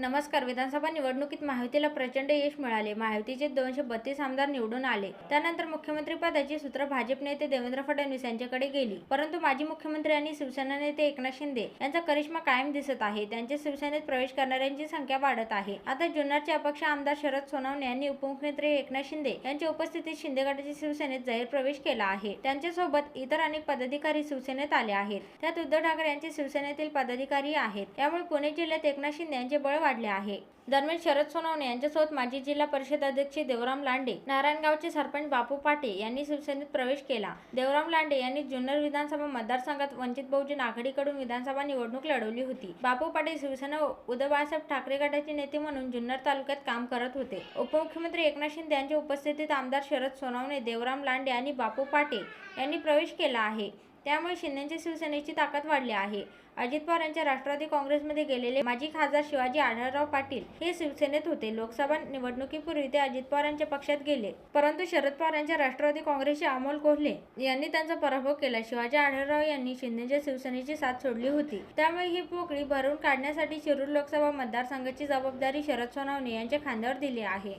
नमस्कार. विधानसभा निवडणुकीत महायुतीला प्रचंड यश मिळाले. महायुतीचे दोनशे बत्तीस आमदार निवडून आले. त्यानंतर मुख्यमंत्री पदाची सूत्र भाजप नेते देवेंद्र फडणवीस यांच्याकडे गेली. परंतु माजी मुख्यमंत्री आणि शिवसेना नेते एकनाथ शिंदे यांचा करिश्मा कायम दिसत आहे. त्यांच्या शिवसेनेत प्रवेश करणाऱ्यांची संख्या वाढत आहे. आता जुन्नरचे अपक्ष आमदार शरद सोनवणे यांनी उपमुख्यमंत्री एकनाथ शिंदे यांच्या उपस्थितीत शिंदे गटाच्या शिवसेनेत जाहीर प्रवेश केला आहे. त्यांच्यासोबत इतर अनेक पदाधिकारी शिवसेनेत आले आहेत. त्यात उद्धव ठाकरे यांचे शिवसेनेतील पदाधिकारी आहेत. त्यामुळे पुणे जिल्ह्यात एकनाथ शिंदे यांचे बळ वाढले आहे. दरम्यान शरद सोनवणे यांच्यासोबत माजी जिल्हा परिषद अध्यक्ष देवराम लांडे नारायणगावचे सरपंच बापू पाटे यांनी शिवसेनेत प्रवेश केला. देवराम लांडे यांनी जुन्नर विधानसभा मतदारसंघात वंचित बहुजन आघाडीकडून विधानसभा निवडणूक लढवली होती. बापू पाटे शिवसेना उद्धव बाळासाहेब ठाकरे गटाचे नेते म्हणून जुन्नर तालुक्यात काम करत होते. उपमुख्यमंत्री एकनाथ शिंदे यांच्या उपस्थितीत आमदार शरद सोनवणे देवराम लांडे आणि बापू पाटे यांनी प्रवेश केला आहे. त्यामुळे शिंदेच्या शिवसेनेची ताकद वाढली आहे. अजित पवार यांच्या राष्ट्रवादी काँग्रेसमध्ये गेलेले माजी खासदार शिवाजी आढळराव पाटील हे शिवसेनेत होते. लोकसभा निवडणुकीपूर्वी ते अजित पवार यांच्या पक्षात गेले. परंतु शरद पवार यांच्या राष्ट्रवादी काँग्रेसचे अमोल कोल्हे यांनी त्यांचा पराभव केला. शिवाजी आढळराव यांनी शिंदेच्या शिवसेनेची साथ सोडली होती. त्यामुळे ही पोकळी भरून काढण्यासाठी शिरूर लोकसभा मतदारसंघाची जबाबदारी शरद सोनावणे यांच्या खांद्यावर दिली आहे.